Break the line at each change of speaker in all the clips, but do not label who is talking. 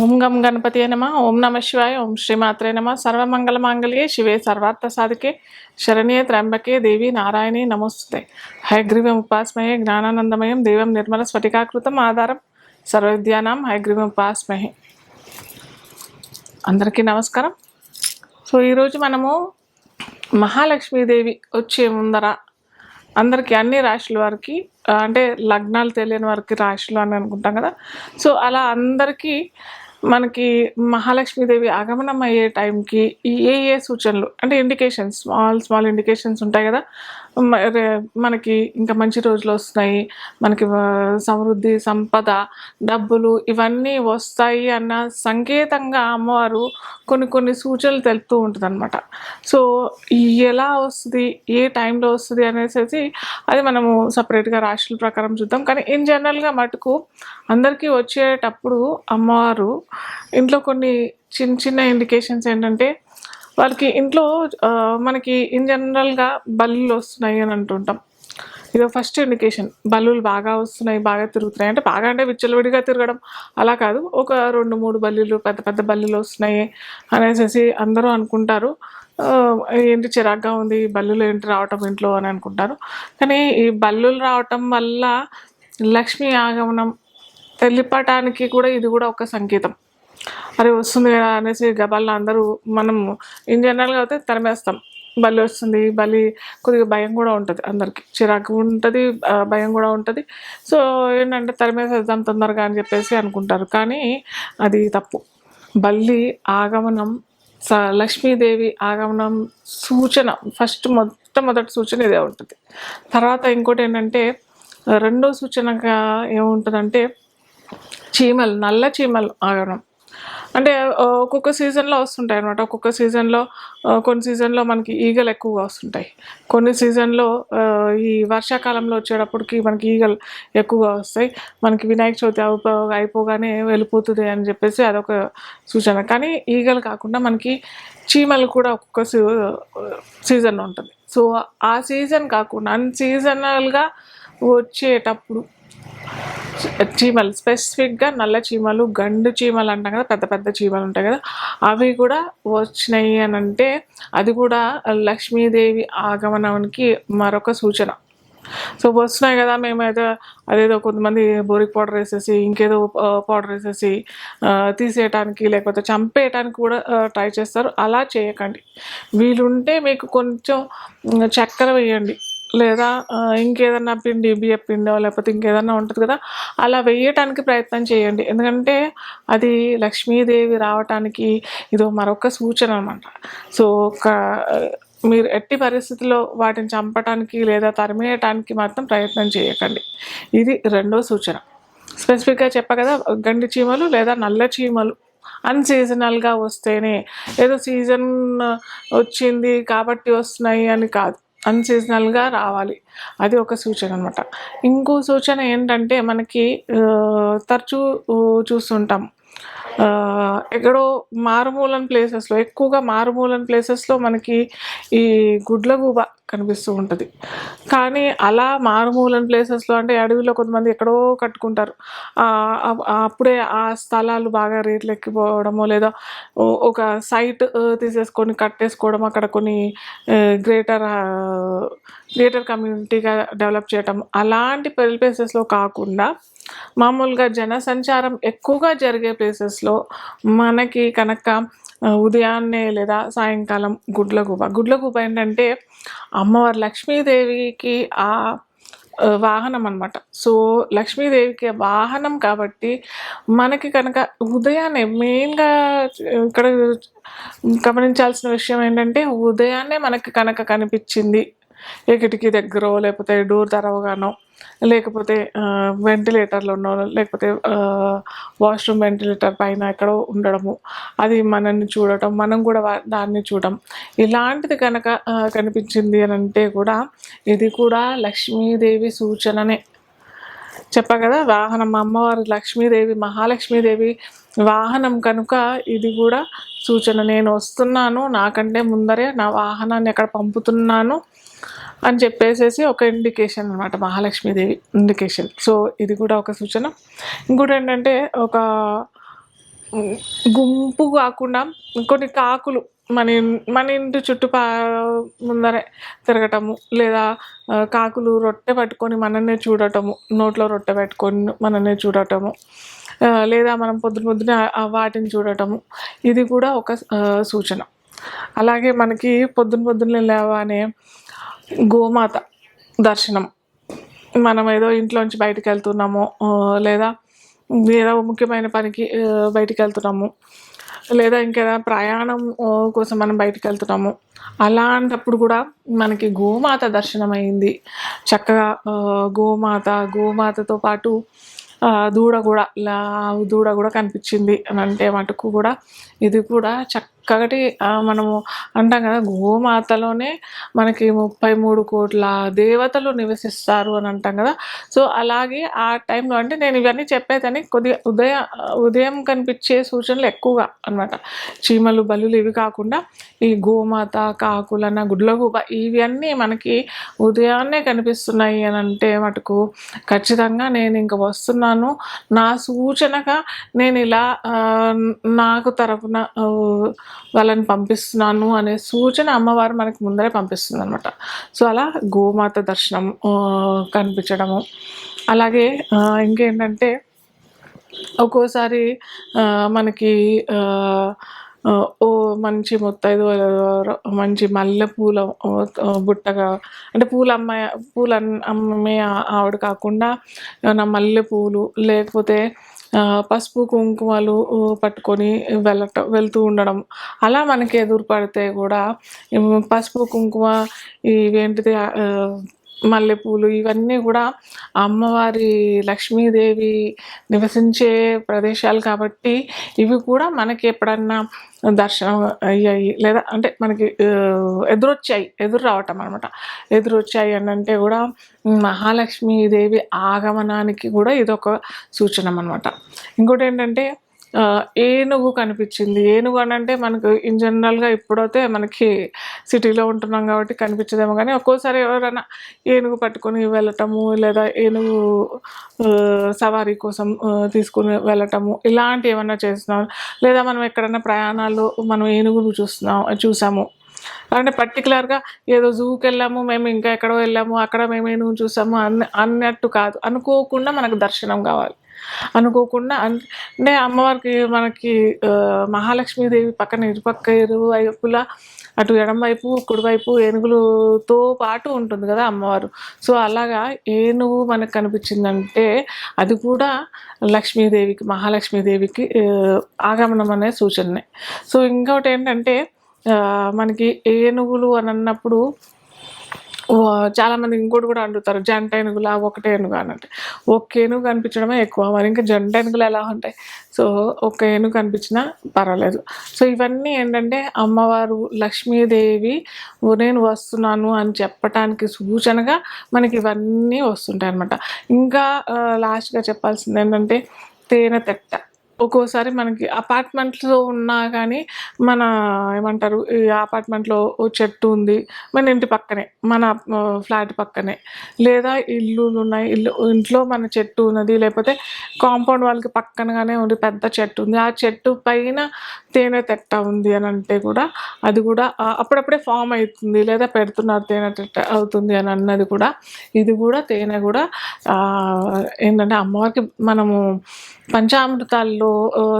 ఓం గం గణపతి నమ ఓం నమ శివాయ ఓం శ్రీమాత్రే నమ. సర్వమంగళమాంగళ్యే శివే సర్వార్థ సాధికే శరణ్యే త్ర్యంబకే దేవి నారాయణి నమోస్తుతే. హైగ్రీవం ఉపాస్మయే జ్ఞానానందమయం దేవం నిర్మల స్ఫటికాకృతం ఆధారం సర్వవిద్యానాం హైగ్రీవం ఉపాస్మహే. అందరికీ నమస్కారం. సో ఈరోజు మనము మహాలక్ష్మీదేవి వచ్చే ముందర అందరికీ అన్ని రాశుల వారికి అంటే లగ్నాలు తెలియని వారికి రాశులు అని అనుకుంటాం కదా. సో అలా అందరికీ మనకి మహాలక్ష్మీదేవి ఆగమనం అయ్యే టైంకి ఏ ఏ సూచనలు అంటే ఇండికేషన్స్ స్మాల్ స్మాల్ ఇండికేషన్స్ ఉంటాయి కదా మనకి ఇంకా మంచి రోజులు వస్తున్నాయి. మనకి సమృద్ధి సంపద డబ్బులు ఇవన్నీ వస్తాయి అన్న సంకేతంగా అమ్మవారు కొన్ని కొన్ని సూచనలు తెలుపుతూ ఉంటుంది అనమాట సో ఎలా వస్తుంది ఏ టైంలో వస్తుంది అనేసి అది మనము సపరేట్గా రాశుల ప్రకారం చూద్దాం. కానీ ఇన్ జనరల్గా మటుకు అందరికీ వచ్చేటప్పుడు అమ్మవారు ఇంట్లో కొన్ని చిన్న చిన్న ఇండికేషన్స్ ఏంటంటే వాళ్ళకి ఇంట్లో మనకి ఇన్ జనరల్గా బల్లులు వస్తున్నాయి అని అంటుంటాం. ఇది ఫస్ట్ ఇండికేషన్ బల్లులు బాగా వస్తున్నాయి బాగా తిరుగుతున్నాయి. అంటే బాగా అంటే విచ్చలవిడిగా తిరగడం అలా కాదు. ఒక రెండు మూడు బల్లులు పెద్ద పెద్ద బల్లులు వస్తున్నాయి అనేసి అందరూ అనుకుంటారు. ఏంటి చిరాగ్గా ఉంది బల్లులు ఏంటి రావటం ఇంట్లో అని అనుకుంటారు. కానీ ఈ బల్లులు రావటం వల్ల లక్ష్మీ ఆగమనం తెలిపటానికి కూడా ఇది కూడా ఒక సంకేతం. అరే వస్తుంది కదా అనేసి గబాల్లో అందరూ మనం ఇన్ జనరల్గా అయితే తరిమేస్తాం. బలి వస్తుంది బలి కొద్దిగా భయం కూడా ఉంటుంది అందరికి. చిరాకు ఉంటుంది భయం కూడా ఉంటుంది. సో ఏంటంటే తరిమేసేద్దాం తొందరగా అని చెప్పేసి అనుకుంటారు. కానీ అది తప్పు. బల్లి ఆగమనం స లక్ష్మీదేవి ఆగమనం సూచన ఫస్ట్ మొట్టమొదటి సూచన ఇదే ఉంటుంది. తర్వాత ఇంకోటి ఏంటంటే రెండో సూచనగా ఏముంటుందంటే చీమలు నల్ల చీమలు ఆగడం అంటే ఒక్కొక్క సీజన్లో వస్తుంటాయి అనమాట ఒక్కొక్క సీజన్లో కొన్ని సీజన్లో మనకి ఈగలు ఎక్కువగా వస్తుంటాయి. కొన్ని సీజన్లో ఈ వర్షాకాలంలో వచ్చేటప్పటికి మనకి ఈగలు ఎక్కువగా వస్తాయి. మనకి వినాయక చవితి అయిపోగానే వెళ్ళిపోతుంది అని చెప్పేసి అదొక సూచన. కానీ ఈగలు కాకుండా మనకి చీమలు కూడా ఒక్కొక్క సీ సీజన్ ఉంటుంది. సో ఆ సీజన్ కాకుండా అన్ సీజనల్గా వచ్చేటప్పుడు చీమలు స్పెసిఫిక్గా నల్ల చీమలు గండు చీమలు అంటాం కదా పెద్ద పెద్ద చీమలు ఉంటాయి కదా అవి కూడా వచ్చినాయి అని అంటే అది కూడా లక్ష్మీదేవి ఆగమనానికి మరొక సూచన. సో వస్తున్నాయి కదా మేమైతే అదేదో కొంతమంది బోరిక్ పౌడర్ వేసేసి ఇంకేదో పౌడర్ వేసేసి తీసేయటానికి లేకపోతే చంపేయటానికి కూడా ట్రై చేస్తారు. అలా చేయకండి. వీలుంటే మీకు కొంచెం చక్కెర వేయండి. లేదా ఇంకేదన్నా పిండి బియ్య పిండో లేకపోతే ఇంకేదన్నా ఉంటుంది కదా అలా వేయటానికి ప్రయత్నం చేయండి. ఎందుకంటే అది లక్ష్మీదేవి రావటానికి ఇదో మరొక సూచన అనమాట సో ఒక మీరు ఎట్టి పరిస్థితుల్లో వాటిని చంపటానికి లేదా తరిమేయటానికి మాత్రం ప్రయత్నం చేయకండి. ఇది రెండో సూచన. స్పెసిఫిక్గా చెప్పా కదా గండి చీమలు లేదా నల్ల చీమలు. అన్సీజనల్గా వస్తేనే ఏదో సీజన్ వచ్చింది కాబట్టి వస్తున్నాయి అని కాదు. అన్సీజనల్గా రావాలి. అది ఒక సూచన అనమాట ఇంకో సూచన ఏంటంటే మనకి తరచూ చూస్తుంటాం. ఎక్కడో మారుమూలన ప్లేసెస్లో ఎక్కువగా మారుమూలన ప్లేసెస్లో మనకి ఈ గుడ్లగూబ కనిపిస్తూ ఉంటుంది. కానీ అలా మారుమూలన ప్లేసెస్లో అంటే అడవిలో కొంతమంది ఎక్కడో కట్టుకుంటారు. అప్పుడే ఆ స్థలాలు బాగా రేట్లు ఎక్కిపోవడమో లేదా ఒక సైట్ తీసేసుకొని కట్టేసుకోవడం అక్కడ కొన్ని గ్రేటర్ గ్రేటర్ కమ్యూనిటీగా డెవలప్ చేయటం అలాంటి పెళ్ళి ప్లేసెస్లో కాకుండా మామూలుగా జనసంచారం ఎక్కువగా జరిగే ప్లేసెస్లో మనకి కనుక ఉదయాన్నే లేదా సాయంకాలం గుడ్లగూబ. గుడ్లగూబ ఏంటంటే అమ్మవారు లక్ష్మీదేవికి ఆ వాహనం అనమాట సో లక్ష్మీదేవికి వాహనం కాబట్టి మనకి కనుక ఉదయాన్నే మెయిన్గా ఇక్కడ గమనించాల్సిన విషయం ఏంటంటే ఉదయాన్నే మనకి కనుక కనిపించింది ఏ కిటికీ దగ్గర లేకపోతే డోర్ తెరవగానో లేకపోతే వెంటిలేటర్లో ఉన్నో లేకపోతే వాష్రూమ్ వెంటిలేటర్ పైన ఎక్కడో ఉండడము. అది మనల్ని చూడటం మనం కూడా వా- దాన్ని చూడటం. ఇలాంటిది కనుక కనిపించింది అని అంటే కూడా ఇది కూడా లక్ష్మీదేవి సూచననే. చెప్పా కదా వాహనం అమ్మవారు లక్ష్మీదేవి మహాలక్ష్మీదేవి వాహనం కనుక ఇది కూడా సూచన నేను వస్తున్నాను నాకంటే ముందరే నా వాహనాన్ని ఎక్కడ పంపుతున్నాను. అని చెప్పేసేసి ఒక ఇండికేషన్ అనమాట మహాలక్ష్మీదేవి ఇండికేషన్ సో ఇది కూడా ఒక సూచన. ఇంకోటి ఏంటంటే ఒక గుంపు కాకుండా కొన్ని కాకులు మన మన ఇంటి చుట్టుపా ముందరే తిరగటము లేదా కాకులు రొట్టె పట్టుకొని మననే చూడటము నోట్లో రొట్టె పెట్టుకొని మననే చూడటము లేదా మనం పొద్దున పొద్దున వాటిని చూడటము ఇది కూడా ఒక సూచన. అలాగే మనకి పొద్దున పొద్దున్నే లేవనే గోమాత దర్శనం. మనం ఏదో ఇంట్లోంచి బయటికి వెళ్తున్నాము లేదా ఏదో ముఖ్యమైన పనికి బయటికి వెళ్తున్నాము లేదా ఇంకేదైనా ప్రయాణం కోసం మనం బయటికి వెళ్తున్నాము. అలాంటప్పుడు కూడా మనకి గోమాత దర్శనం అయింది చక్కగా గోమాత గోమాతతో పాటు దూడ కూడా దూడ కూడా కనిపించింది. అని అంటే మటుకు కూడా ఇది కూడా చక్క కాబట్టి మనము అంటాం కదా గోమాతలోనే మనకి ముప్పై మూడు కోట్ల దేవతలు నివసిస్తారు అని అంటాం కదా. సో అలాగే ఆ టైంలో అంటే నేను ఇవన్నీ చెప్పేదని కొద్దిగా ఉదయ ఉదయం కనిపించే సూచనలు ఎక్కువగా అన్నమాట. చీమలు బలులు ఇవి కాకుండా ఈ గోమాత కాకులన్న గుడ్లగూబ ఇవన్నీ మనకి ఉదయాన్నే కనిపిస్తున్నాయి అని అంటే మటుకు ఖచ్చితంగా నేను ఇంక వస్తున్నాను. నా సూచనగా నేను ఇలా నాకు తరపున వాళ్ళని పంపిస్తున్నాను అనే సూచన అమ్మవారు మనకి ముందరే పంపిస్తుంది అనమాట సో అలా గోమాత దర్శనం కనిపించడము. అలాగే ఇంకేంటంటే ఒక్కోసారి మనకి ఓ మంచి ముత్తైదు మంచి మల్లె పూల బుట్టగా అంటే పూల అమ్మాయి పూల అమ్మే ఆవిడ కాకుండా ఏమైనా మల్లె పూలు లేకపోతే పసుపు కుంకుమలు పట్టుకొని వెళ్ళటం వెళ్తూ ఉండడం. అలా మనకి ఎదురు పడితే కూడా పసుపు కుంకుమ ఇవేంటిది మల్లెపూలు ఇవన్నీ కూడా అమ్మవారి లక్ష్మీదేవి నివసించే ప్రదేశాలు కాబట్టి ఇవి కూడా మనకి ఎప్పుడన్నా దర్శనం అయ్యాయి. లేదా అంటే మనకి ఎదురొచ్చాయి. ఎదురు రావటం అనమాట ఎదురొచ్చాయి అని అంటే కూడా మహాలక్ష్మీదేవి ఆగమనానికి కూడా ఇదొక సూచన అనమాట ఇంకోటి ఏంటంటే ఏనుగు కనిపించింది? ఏనుగు అని అంటే మనకు ఇన్ జనరల్గా ఇప్పుడైతే మనకి సిటీలో ఉంటున్నాం కాబట్టి కనిపించదేమో కానీ ఒక్కోసారి ఎవరైనా ఏనుగు పట్టుకొని వెళ్ళటము లేదా ఏనుగు సవారీ కోసం తీసుకుని వెళ్ళటము ఇలాంటి ఏమైనా చేస్తున్నాం లేదా మనం ఎక్కడైనా ప్రయాణాలు మనం ఏనుగును చూస్తున్నాం చూసాము? అంటే పర్టికులర్గా ఏదో జూకి వెళ్ళాము మేము ఇంకా ఎక్కడో వెళ్ళాము అక్కడ మేము ఏనుగు చూసాము అన్న అన్నట్టు కాదు. అనుకోకుండా మనకు దర్శనం కావాలి. అనుకోకుండా అంటే అమ్మవారికి మనకి మహాలక్ష్మీదేవి పక్కన ఇరుపక్క ఇరువైపులా అటు ఎడమవైపు కుడివైపు ఏనుగులతో పాటు ఉంటుంది కదా అమ్మవారు. సో అలాగా ఏనుగు మనకు కనిపించిందంటే అది కూడా లక్ష్మీదేవికి మహాలక్ష్మీదేవికి ఆగమనం అనే సూచననే. సో ఇంకొకటి ఏంటంటే మనకి ఏనుగులు అని అన్నప్పుడు చాలామంది ఇంకోటి కూడా అంటుతారు జంట ఏనుగులా ఒకటే ఏనుగు అని అంటే ఒక్క ఏనుగు కనిపించడమే ఎక్కువ. మరి ఇంకా జంట ఏనుగులు ఎలా ఉంటాయి? సో ఒక ఏనుగు కనిపించినా పర్వాలేదు. సో ఇవన్నీ ఏంటంటే అమ్మవారు లక్ష్మీదేవి నేను వస్తున్నాను అని చెప్పటానికి సూచనగా మనకి ఇవన్నీ వస్తుంటాయి అనమాట ఇంకా లాస్ట్గా చెప్పాల్సింది ఏంటంటే తేనె తెట్ట. ఒక్కోసారి మనకి అపార్ట్మెంట్లో ఉన్నా కానీ మన ఏమంటారు ఈ అపార్ట్మెంట్లో ఓ చెట్టు ఉంది మన ఇంటి పక్కనే మన ఫ్లాట్ పక్కనే. లేదా ఇల్లులు ఉన్నాయి ఇల్లు ఇంట్లో మన చెట్టు ఉన్నది లేకపోతే కాంపౌండ్ వాళ్ళకి పక్కనగానే ఉంది పెద్ద చెట్టు ఉంది. ఆ చెట్టు పైన తేనె తెట్ట ఉంది అని అంటే కూడా అది కూడా అప్పుడప్పుడే ఫామ్ అవుతుంది లేదా పెడుతున్నారు తేనె తెట్ట అవుతుంది అని అన్నది కూడా ఇది కూడా తేనె కూడా ఏంటంటే అమ్మవారికి మనము పంచామృతాల్లో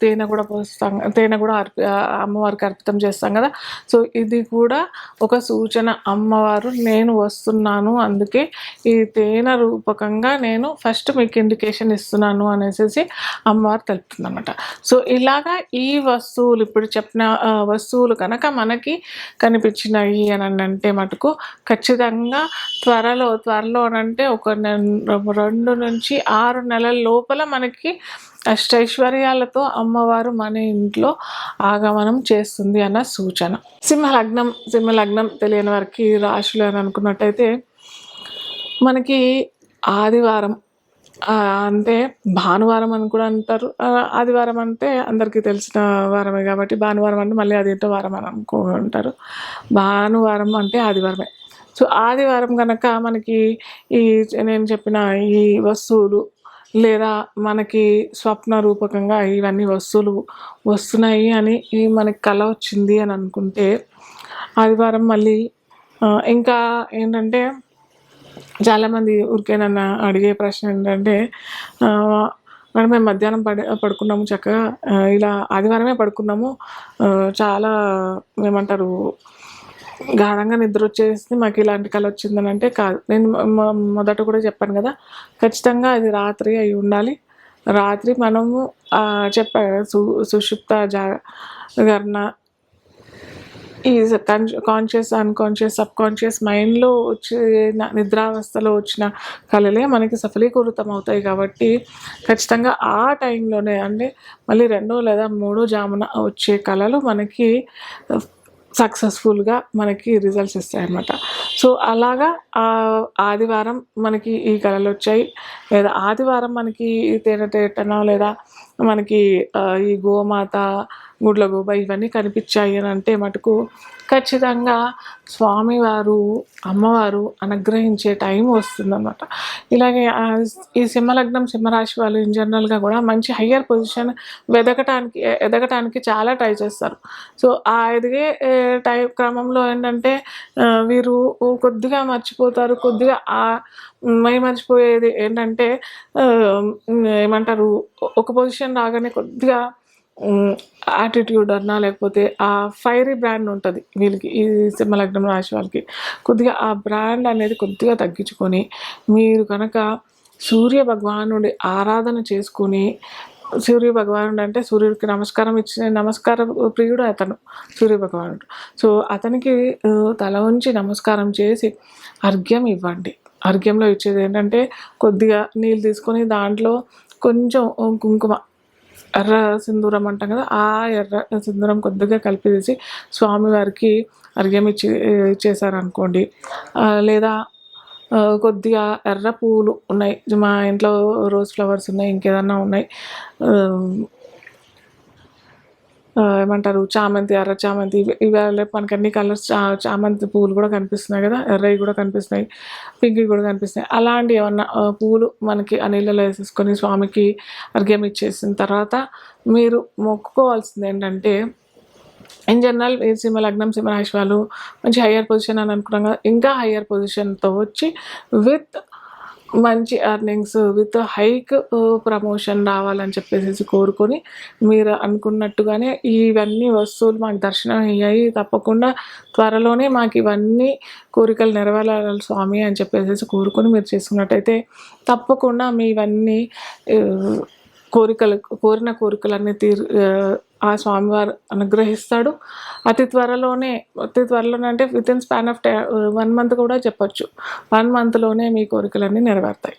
తేనె కూడా పోస్తాం తేనె కూడా అర్పి అమ్మవారికి అర్పితం చేస్తాం కదా. సో ఇది కూడా ఒక సూచన. అమ్మవారు నేను వస్తున్నాను అందుకే ఈ తేనె రూపకంగా నేను ఫస్ట్ మీకు ఇండికేషన్ ఇస్తున్నాను అనేసి అమ్మవారు తెలుపుతుంది అనమాట సో ఇలాగా ఈ వస్తువులు ఇప్పుడు చెప్పిన వస్తువులు కనుక మనకి కనిపించినాయి అని అంటే మటుకు ఖచ్చితంగా త్వరలో త్వరలో అంటే ఒక నె- రెండు నుంచి ఆరు నెలల లోపల మనకి అష్టైశ్వర్యాలతో అమ్మవారు మన ఇంట్లో ఆగమనం చేస్తుంది అన్న సూచన. సింహలగ్నం సింహలగ్నం తెలియని వారికి రాశులు అని అనుకున్నట్టయితే మనకి ఆదివారం అంటే భానువారం అని కూడా అంటారు. ఆదివారం అంటే అందరికీ తెలిసిన వారమే కాబట్టి భానువారం అంటే మళ్ళీ అదేంటో వారం అని అనుకుంటారు. భానువారం అంటే ఆదివారమే. సో ఆదివారం కనుక మనకి ఈ నేను చెప్పిన ఈ వస్తువులు లేదా మనకి స్వప్న రూపకంగా ఇవన్నీ వస్తువులు వస్తున్నాయి అని మనకి కళ వచ్చింది అని అనుకుంటే ఆదివారం మళ్ళీ ఇంకా ఏంటంటే చాలామంది ఊరికేనన్నా అడిగే ప్రశ్న ఏంటంటే మేడం మేము మధ్యాహ్నం పడి పడుకున్నాము చక్కగా. ఇలా ఆదివారమే పడుకున్నాము. చాలా ఏమంటారు గాఢంగా నిద్ర వచ్చేసి మాకు ఇలాంటి కళ వచ్చిందని అంటే కాదు. నేను మొదట కూడా చెప్పాను కదా ఖచ్చితంగా అది రాత్రి అయి ఉండాలి. రాత్రి మనము ఆ, చెప్పా కదా, సు సుషుప్త జాగరణ ఈ కాన్షియస్ అన్కాన్షియస్ సబ్ కాన్షియస్ మైండ్లో వచ్చిన నిద్రావస్థలో వచ్చిన కళలే మనకి సఫలీకృతం అవుతాయి కాబట్టి ఖచ్చితంగా ఆ టైంలోనే అంటే మళ్ళీ రెండో లేదా మూడో జామున వచ్చే కళలు మనకి సక్సెస్ఫుల్గా మనకి రిజల్ట్స్ ఇస్తాయి అన్నమాట సో అలాగా ఆదివారం మనకి ఈ కళలు వచ్చాయి. లేదా ఆదివారం మనకి తేనెటేటనో లేదా మనకి ఈ గోమాత గుడ్లగూబ ఇవన్నీ కనిపించాయి అని అంటే మటుకు ఖచ్చితంగా స్వామివారు అమ్మవారు అనుగ్రహించే టైం వస్తుందన్నమాట. ఇలాగే ఈ సింహలగ్నం సింహరాశి వాళ్ళు ఇన్ జనరల్గా కూడా మంచి హయ్యర్ పొజిషన్ వెదకటానికి ఎదగటానికి చాలా ట్రై చేస్తారు. సో ఆ ఎదిగే టై క్రమంలో ఏంటంటే వీరు కొద్దిగా మర్చిపోతారు కొద్దిగా ఆ మై మర్చిపోయేది ఏంటంటే ఏమంటారు ఒక పొజిషన్ రాగానే కొద్దిగా యాటిట్యూడ్ అన్నా లేకపోతే ఆ ఫైరీ బ్రాండ్ ఉంటుంది వీళ్ళకి ఈ సింహలగ్నం రాశి వాళ్ళకి. కొద్దిగా ఆ బ్రాండ్ అనేది కొద్దిగా తగ్గించుకొని మీరు కనుక సూర్య భగవానుడి ఆరాధన చేసుకుని సూర్య భగవానుడు అంటే సూర్యుడికి నమస్కారం ఇచ్చిన నమస్కార ప్రియుడు అతను సూర్య భగవానుడు. సో అతనికి తల ఉంచి నమస్కారం చేసి అర్ఘ్యం ఇవ్వండి. అర్ఘ్యంలో ఇచ్చేది ఏంటంటే కొద్దిగా నీళ్ళు తీసుకొని దాంట్లో కొంచెం కుంకుమ ఎర్ర సింధూరం అంటాం కదా ఆ ఎర్ర సింధూరం కొద్దిగా కలిపి తీసి స్వామివారికి అర్ఘ్యం ఇచ్చి ఇచ్చేసారనుకోండి లేదా కొద్దిగా ఎర్ర పువ్వులు ఉన్నాయి. మా ఇంట్లో రోజ్ ఫ్లవర్స్ ఉన్నాయి ఇంకేదన్నా ఉన్నాయి. ఏమంటారు? చామంతి ఎర్ర చామంతి ఇవి ఇవాళ మనకి అన్ని కలర్స్ చా చామంతి పువ్వులు కూడా కనిపిస్తున్నాయి కదా? ఎర్రవి కూడా కనిపిస్తున్నాయి పింక్ కూడా కనిపిస్తున్నాయి. అలాంటి ఏమన్నా పువ్వులు మనకి ఆ నీళ్ళలో వేసేసుకొని స్వామికి అర్ఘ్యం ఇచ్చేసిన తర్వాత మీరు మొక్కుకోవాల్సింది ఏంటంటే ఇన్ జనరల్ ఈ సింహ లగ్నం సింహరాశి వాళ్ళు మంచి హయ్యర్ పొజిషన్ అని అనుకున్నాం కదా ఇంకా హయ్యర్ పొజిషన్తో వచ్చి విత్ మంచి ఎర్నింగ్స్ విత్ హైక్ ప్రమోషన్ రావాలని చెప్పేసి కోరుకొని మీరు అనుకున్నట్టుగానే ఇవన్నీ వస్తువులు మాకు దర్శనం అయ్యాయి. తప్పకుండా త్వరలోనే మాకు ఇవన్నీ కోరికలు నెరవేరాలి స్వామి అని చెప్పేసి కోరుకొని మీరు చేసుకున్నట్టయితే తప్పకుండా మీ ఇవన్నీ uh, కోరికలు కోరిన కోరికలన్నీ తీరు uh, ఆ స్వామివారు అనుగ్రహిస్తాడు. అతి త్వరలోనే అతి త్వరలోనే అంటే with in span of one month కూడా చెప్పచ్చు. వన్ మంత్లోనే మీ కోరికలన్నీ నెరవేరుతాయి.